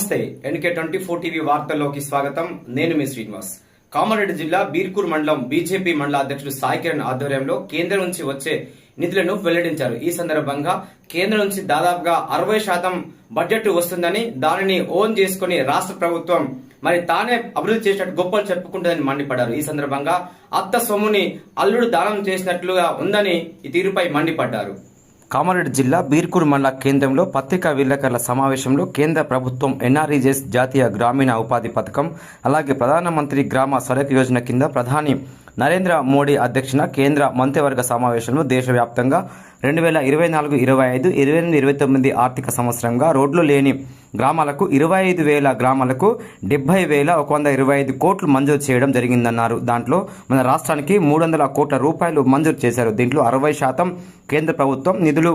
నమస్తే NK twenty four TV వార్తల్లోకి స్వాగతం. నేను మీ శ్రీనివాస్. కామారెడ్డి జిల్లా బీర్కూర్ మండలం బీజేపీ మండల అధ్యక్షుడు సాయి కిరణ్ ఆధ్వర్యంలో కేంద్రం నుంచి వచ్చే నిధులను వెల్లడించారు. ఈ సందర్భంగా కేంద్రం నుంచి దాదాపుగా అరవై శాతం బడ్జెట్ వస్తుందని దానిని ఓన్ చేసుకుని రాష్ట్ర ప్రభుత్వం మరి తానే అభివృద్ధి చేసినట్టు గొప్పలు చెప్పుకుంటుందని మండిపడ్డారు. ఈ సందర్భంగా అత్త సొమ్ముని అల్లుడు దానం చేసినట్లుగా ఉందని ఈ తీరుపై మండిపడ్డారు. కామారెడ్డి జిల్లా బీర్కూర్ మండల కేంద్రంలో పత్రికా విలేకరుల సమావేశంలో కేంద్ర ప్రభుత్వం ఎన్ఆర్ఈజెస్ జాతీయ గ్రామీణ ఉపాధి పథకం అలాగే ప్రధానమంత్రి గ్రామ సడక్ యోజన కింద ప్రధాని నరేంద్ర మోడీ అధ్యక్షన కేంద్ర మంత్రివర్గ సమావేశంలో దేశవ్యాప్తంగా రెండు వేల ఇరవై నాలుగు ఇరవై ఐదు ఇరవై ఎనిమిది ఇరవై తొమ్మిది ఆర్థిక సంవత్సరంగా రోడ్లు లేని గ్రామాలకు ఇరవై ఐదు వేల గ్రామాలకు డెబ్బై వేల ఒక వంద ఇరవై ఐదు కోట్లు మంజూరు చేయడం జరిగిందన్నారు. దాంట్లో మన రాష్ట్రానికి మూడు వందల కోట్ల రూపాయలు మంజూరు చేశారు. దీంట్లో అరవై శాతం కేంద్ర ప్రభుత్వం నిధులు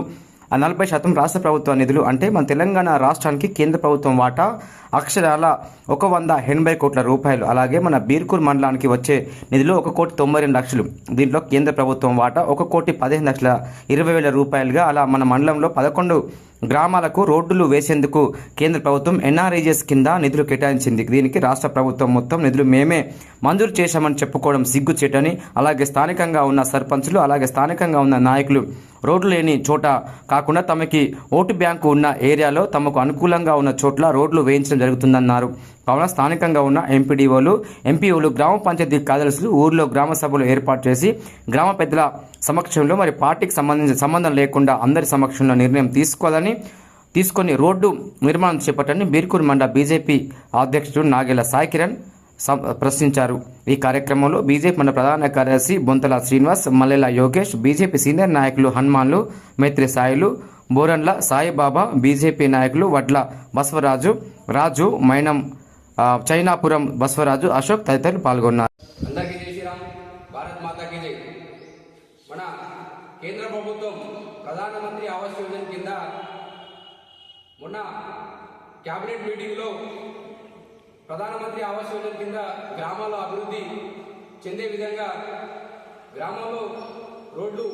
నలభై శాతం రాష్ట్ర ప్రభుత్వ నిధులు అంటే మన తెలంగాణ రాష్ట్రానికి కేంద్ర ప్రభుత్వం వాటా అక్షరాల ఒక వంద ఎనభై కోట్ల రూపాయలు. అలాగే మన బీర్కూర్ మండలానికి వచ్చే నిధులు ఒక కోటి తొంభై రెండు లక్షలు. దీంట్లో కేంద్ర ప్రభుత్వం వాటా ఒక కోటి పదిహేను లక్షల ఇరవై వేల రూపాయలుగా అలా మన మండలంలో పదకొండు గ్రామాలకు రోడ్డులు వేసేందుకు కేంద్ర ప్రభుత్వం ఎన్ఆర్ఐజెస్ కింద నిధులు కేటాయించింది. దీనికి రాష్ట్ర ప్రభుత్వం మొత్తం నిధులు మేమే మంజూరు చేశామని చెప్పుకోవడం సిగ్గుచేటని అలాగే స్థానికంగా ఉన్న సర్పంచులు అలాగే స్థానికంగా ఉన్న నాయకులు రోడ్లు లేని చోట కాకుండా తమకి ఓటు బ్యాంకు ఉన్న ఏరియాలో తమకు అనుకూలంగా ఉన్న చోట్ల రోడ్లు వేయించడం జరుగుతుందన్నారు. కావున స్థానికంగా ఉన్న ఎంపీడీఓలు ఎంపీఓలు గ్రామ పంచాయతీ కార్యదర్శులు ఊర్లో గ్రామ సభలు ఏర్పాటు చేసి గ్రామ పెద్దల సమక్షంలో మరి పార్టీకి సంబంధించిన సంబంధం లేకుండా అందరి సమక్షంలో నిర్ణయం తీసుకోవాలని తీసుకొని రోడ్డు నిర్మాణం చేపట్టని బీర్కూర్ మండల బీజేపీ అధ్యక్షుడు నాగేల సాయి కిరణ్ ప్రశ్నించారు. ఈ కార్యక్రమంలో బీజేపీ మండల ప్రధాన కార్యదర్శి బొంతల శ్రీనివాస్ మల్లెల యోగేష్ బీజేపీ సీనియర్ నాయకులు హనుమాన్లు మైత్రి సాయిలు బోరన్ల సాయిబాబా బీజేపీ నాయకులు వడ్ల బసవరాజు రాజు మైనం చైనాపురం బసవరాజు అశోక్ తదితరులు పాల్గొన్నారు. అందరికీ జై శ్రీరామ్. భారత్ మాతాకి జై. మన కేంద్ర ప్రభుత్వం ప్రధానమంత్రి ఆవాస్ యోజన కింద మొన్న క్యాబినెట్ మీటింగ్లో ప్రధానమంత్రి ఆవాస్ యోజన కింద గ్రామాల అభివృద్ధి చెందే విధంగా గ్రామంలో రోడ్లు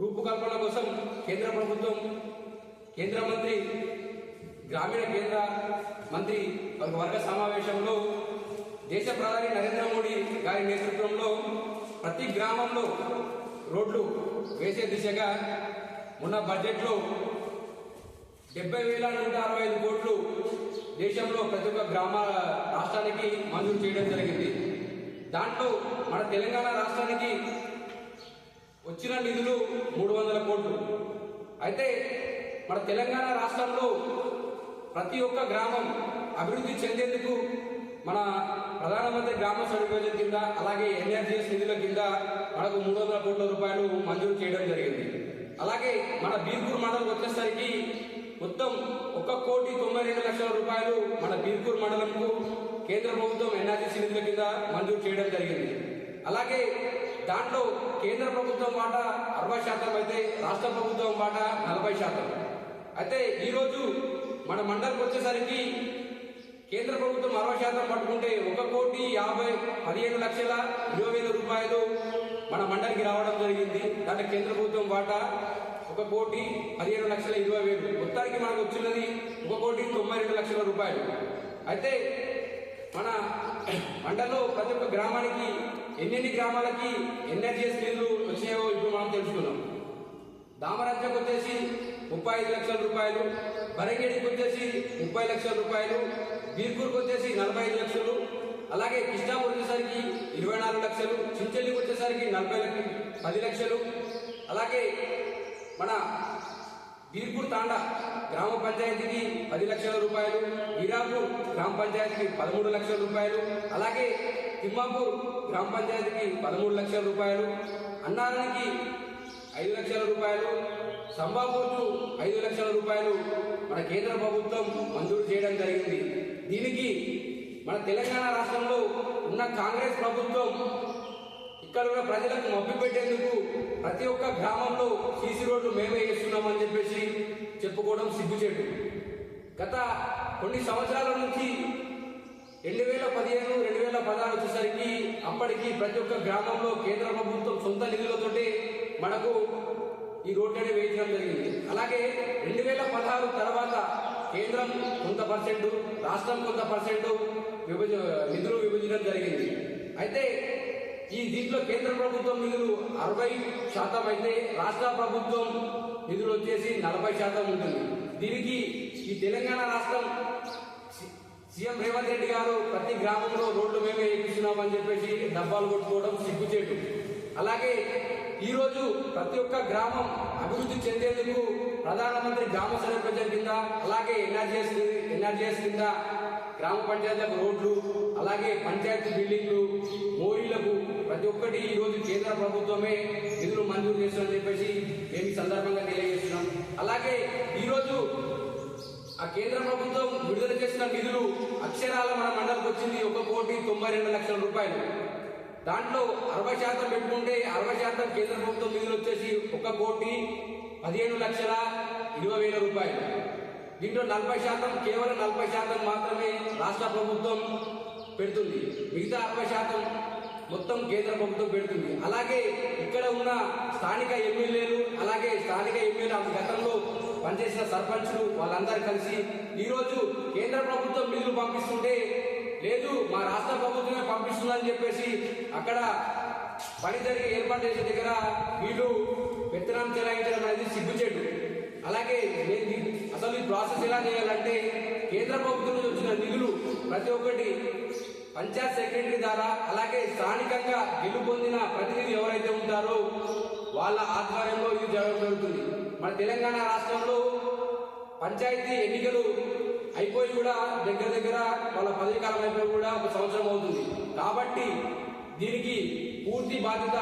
రూపకల్పన కోసం కేంద్ర ప్రభుత్వం కేంద్ర మంత్రి గ్రామీణ కేంద్ర మంత్రి వర్గ సమావేశంలో దేశ ప్రధాని నరేంద్ర మోడీ గారి నేతృత్వంలో ప్రతి గ్రామంలో రోడ్లు వేసే దిశగా ఉన్న బడ్జెట్లో డెబ్బై వేల నూట అరవై ఐదు కోట్లు దేశంలో ప్రతి ఒక్క గ్రామ రాష్ట్రానికి మంజూరు చేయడం జరిగింది. దాంట్లో మన తెలంగాణ రాష్ట్రానికి వచ్చిన నిధులు మూడు వందల కోట్లు. అయితే మన తెలంగాణ రాష్ట్రంలో ప్రతి ఒక్క గ్రామం అభివృద్ధి చెందేందుకు మన ప్రధానమంత్రి గ్రామ సడక్ యోజన కింద అలాగే ఎన్ఆర్జీఎస్ నిధుల కింద మనకు మూడు వందల కోట్ల రూపాయలు మంజూరు చేయడం జరిగింది. అలాగే మన బీర్పూర్ మండలం వచ్చేసరికి మొత్తం ఒక కోటి తొంభై రెండు లక్షల రూపాయలు మన బీర్పూర్ మండలంకు కేంద్ర ప్రభుత్వం ఎన్ఆర్జీసీ నిధుల కింద మంజూరు చేయడం జరిగింది. అలాగే దాంట్లో కేంద్ర ప్రభుత్వం మాట అరవై శాతం అయితే రాష్ట్ర ప్రభుత్వం మాట నలభై శాతం. అయితే ఈరోజు మన మండలికి వచ్చేసరికి కేంద్ర ప్రభుత్వం అరవై శాతం పట్టుకుంటే ఒక కోటి యాభై పదిహేను లక్షల ఇరవై వేల రూపాయలు మన మండలికి రావడం జరిగింది. దాంట్లో కేంద్ర ప్రభుత్వం వాటా ఒక కోటి పదిహేను లక్షల ఇరవై వేలు. మొత్తానికి మనకు వచ్చినది ఒక కోటి తొంభై రెండు లక్షల రూపాయలు. అయితే మన మండల్లో ప్రతి ఒక్క గ్రామానికి ఎన్నెన్ని గ్రామాలకి ఎన్ఆర్జీఎస్ నిధులు వచ్చాయో ఇప్పుడు మనం తెలుసుకున్నాం దామరాజ్యంకి వచ్చేసి ముప్పై ఐదు లక్షల రూపాయలు. బరంగేడికి వచ్చేసి ముప్పై లక్షల రూపాయలు. బీర్పూర్కి వచ్చేసి నలభై ఐదు లక్షలు. అలాగే కృష్ణాపూర్ వచ్చేసరికి ఇరవై నాలుగు లక్షలు. చించెల్లికి వచ్చేసరికి నలభై లక్షలు పది లక్షలు. అలాగే మన బీర్పూర్ తాండా గ్రామ పంచాయతీకి పది లక్షల రూపాయలు. వీరాపూర్ గ్రామ పంచాయతీకి పదమూడు లక్షల రూపాయలు. అలాగే తిమ్మాపూర్ గ్రామ పంచాయతీకి పదమూడు లక్షల రూపాయలు. అన్నారానికి ఐదు లక్షల రూపాయలు. సంబాపూర్కు ఐదు లక్షల రూపాయలు మన కేంద్ర ప్రభుత్వం మంజూరు చేయడం జరిగింది. దీనికి మన తెలంగాణ రాష్ట్రంలో ఉన్న కాంగ్రెస్ ప్రభుత్వం ఇక్కడ ఉన్న ప్రజలకు మభ్య పెట్టేందుకు ప్రతి ఒక్క గ్రామంలో సీసీ రోడ్లు మేమే వేస్తున్నామని చెప్పేసి చెప్పుకోవడం సిగ్గుచేటు. గత కొన్ని సంవత్సరాల నుంచి రెండు వేల పదిహేను రెండు వేల పదహారు వచ్చేసరికి అప్పటికి ప్రతి ఒక్క గ్రామంలో కేంద్ర ప్రభుత్వం సొంత నిధులతోటి మనకు ఈ రోడ్లనే వేయించడం జరిగింది. అలాగే రెండు వేల పదహారు తర్వాత కేంద్రం కొంత పర్సెంట్ రాష్ట్రం కొంత పర్సెంట్ విభజ నిధులు విభజించడం జరిగింది. అయితే ఈ దీంట్లో కేంద్ర ప్రభుత్వం నిధులు అరవై శాతం అయితే రాష్ట్ర ప్రభుత్వం నిధులు వచ్చేసి నలభై శాతం ఉంటుంది. దీనికి ఈ తెలంగాణ రాష్ట్రం సి- సీఎం రేవంత్ రెడ్డి గారు ప్రతి గ్రామంలో రోడ్లు మేమే వేయిస్తున్నామని చెప్పేసి డబ్బాలు కొట్టుకోవడం సిగ్గుచేటు. అలాగే ఈరోజు ప్రతి ఒక్క గ్రామం అభివృద్ధి చెందేందుకు ప్రధానమంత్రి గ్రామ సర్పంచ్ కింద అలాగే ఎన్ఆర్జీఎస్ ఎన్ఆర్జీఎస్ కింద గ్రామ పంచాయతీలకు రోడ్లు అలాగే పంచాయతీ బిల్డింగ్లు మోరీలకు ప్రతి ఒక్కటి ఈరోజు కేంద్ర ప్రభుత్వమే నిధులు మంజూరు చేస్తుందని చెప్పేసి మేము ఈ సందర్భంగా తెలియజేస్తున్నాం. అలాగే ఈరోజు ఆ కేంద్ర ప్రభుత్వం విడుదల చేసిన నిధులు అక్షరాల మన మండలికి వచ్చింది ఒక కోటి తొంభై రెండు లక్షల రూపాయలు. దాంట్లో అరవై శాతం పెట్టుకుంటే అరవై శాతం కేంద్ర ప్రభుత్వం నిధులు వచ్చేసి ఒక కోటి పదిహేను లక్షల ఇరవై వేల రూపాయలు. దీంట్లో నలభై శాతం కేవలం నలభై శాతం మాత్రమే రాష్ట్ర ప్రభుత్వం పెడుతుంది. మిగతా అరవై శాతం మొత్తం కేంద్ర ప్రభుత్వం పెడుతుంది. అలాగే ఇక్కడ ఉన్న స్థానిక ఎమ్మెల్యేలు అలాగే స్థానిక ఎమ్మెల్యేలు గతంలో పనిచేసిన సర్పంచులు వాళ్ళందరూ కలిసి ఈరోజు కేంద్ర ప్రభుత్వం నిధులు పంపిస్తుంటే లేదు మా రాష్ట్ర ప్రభుత్వమే పంపిస్తుందని చెప్పేసి అక్కడ పని జరిగి ఏర్పాటు చేసే దగ్గర వీళ్ళు విత్తనం చెలాయించడం అనేది సిగ్గుచేటు. అలాగే అసలు ఈ ప్రాసెస్ ఎలా చేయాలంటే కేంద్ర ప్రభుత్వం నుంచి వచ్చిన నిధులు ప్రతి ఒక్కటి పంచాయత్ సెక్రటరీ ద్వారా అలాగే స్థానికంగా గెలుపొందిన ప్రతినిధి ఎవరైతే ఉంటారో వాళ్ళ ఆధ్వర్యంలో ఇది జరగడం జరుగుతుంది. మన తెలంగాణ రాష్ట్రంలో పంచాయతీ ఎన్నికలు అయిపోయి కూడా దగ్గర దగ్గర వాళ్ళ పదవి కాలం అయిపోయి కూడా ఒక సంవత్సరం అవుతుంది. కాబట్టి దీనికి పూర్తి బాధ్యత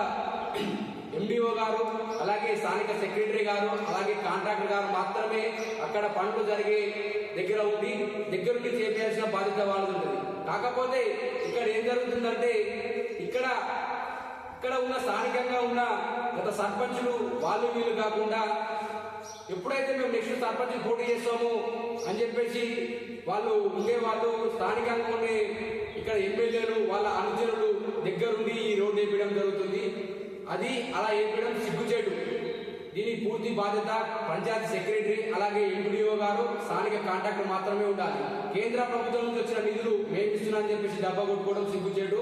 ఎండిఓ గారు అలాగే స్థానిక సెక్రటరీ గారు అలాగే కాంట్రాక్టర్ గారు మాత్రమే అక్కడ పనులు జరిగే దగ్గర ఉండి దగ్గరుండి చేయాల్సిన బాధ్యత వాళ్ళది. ఉంటుంది కాకపోతే ఇక్కడ ఏం జరుగుతుందంటే ఇక్కడ ఇక్కడ ఉన్న స్థానికంగా ఉన్న గత సర్పంచులు వాళ్ళు వీళ్ళు కాకుండా ఎప్పుడైతే మేము నెక్స్ట్ సర్పంచ్ పోటీ చేస్తామో అని చెప్పేసి వాళ్ళు ఉండే వాళ్ళు స్థానికంగా ఉండే ఇక్కడ ఎమ్మెల్యేలు వాళ్ళ అనుచరులు దగ్గరుండి ఈ రోడ్డు వేయడం జరుగుతుంది. అది అలా వేయడం సిగ్గుచేటు. దీని పూర్తి బాధ్యత పంచాయతీ సెక్రటరీ అలాగే ఎంపీడీఓ గారు స్థానిక కాంట్రాక్టర్ మాత్రమే ఉండాలి. కేంద్ర ప్రభుత్వం నుంచి వచ్చిన నిధులు మేము ఇస్తున్నామని చెప్పేసి డబ్బా కొట్టుకోవడం సిగ్గుచేటు.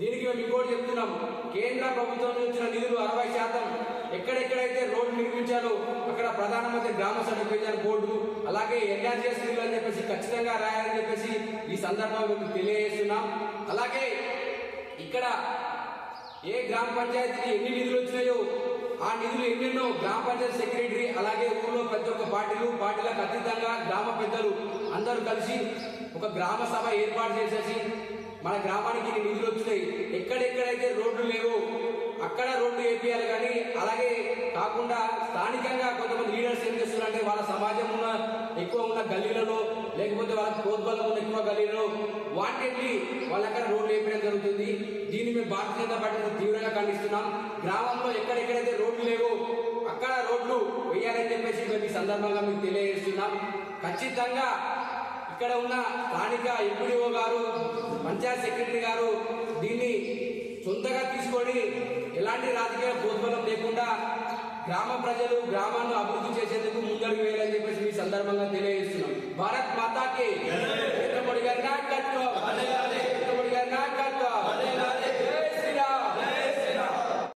దీనికి మేము ఇంకోటి చెప్తున్నాం కేంద్ర ప్రభుత్వం నుంచి వచ్చిన నిధులు అరవై శాతం ఎక్కడెక్కడైతే రోడ్లు నిర్మించారో అక్కడ ప్రధానమంత్రి గ్రామ సర్టిఫికేషన్ బోర్డు అలాగే ఎన్ఆర్జీఎస్ నిధులు అని చెప్పేసి ఖచ్చితంగా రాయాలని చెప్పేసి ఈ సందర్భంగా మీకు తెలియజేస్తున్నాం. అలాగే ఇక్కడ ఏ గ్రామ పంచాయతీకి ఎన్ని నిధులు వచ్చినాయో ఆ నిధులు ఎన్నెన్నో గ్రామ పంచాయతీ సెక్రటరీ అలాగే ఊళ్ళో ప్రతి ఒక్క పార్టీలు పార్టీలకు అతీతంగా గ్రామ పెద్దలు అందరూ కలిసి ఒక గ్రామ సభ ఏర్పాటు చేసేసి మన గ్రామానికి నిధులు వచ్చినాయి. ఎక్కడెక్కడైతే రోడ్లు లేవో అక్కడ రోడ్లు వేపియాలి కానీ అలాగే కాకుండా స్థానికంగా కొంతమంది లీడర్స్ ఏం చేస్తున్నారంటే వాళ్ళ సమాజం ఉన్న ఎక్కువ ఉన్న గల్లీలలో లేకపోతే వాళ్ళ కోద్బలం ఉన్న ఎక్కువ గల్లీలలో వాటిని వాళ్ళ రోడ్లు వేయడం జరుగుతుంది. దీన్ని మేము భారతీయ జనతా పార్టీ తీవ్రంగా ఖండిస్తున్నాం. గ్రామంలో ఎక్కడెక్కడైతే రోడ్లు లేవో అక్కడ రోడ్లు వేయాలని చెప్పేసి మేము ఈ సందర్భంగా మీకు తెలియజేస్తున్నాం. ఖచ్చితంగా ఇక్కడ ఉన్న స్థానిక ఎంపీడీఓ గారు పంచాయత్ సెక్రటరీ గారు దీన్ని సొంతగా తీసుకొని ఎలాంటి రాజకీయ ప్రోద్బలం లేకుండా గ్రామ ప్రజలు గ్రామాన్ని అభివృద్ధి చేసేందుకు ముందడుగు వేయాలని చెప్పేసి ఈ సందర్భంగా తెలియజేస్తున్నాం. భారత్ మాతాకి నరేంద్ర మోడీ గారి నాయకత్వం. నరేంద్ర మోడీ గారి నాయకత్వం.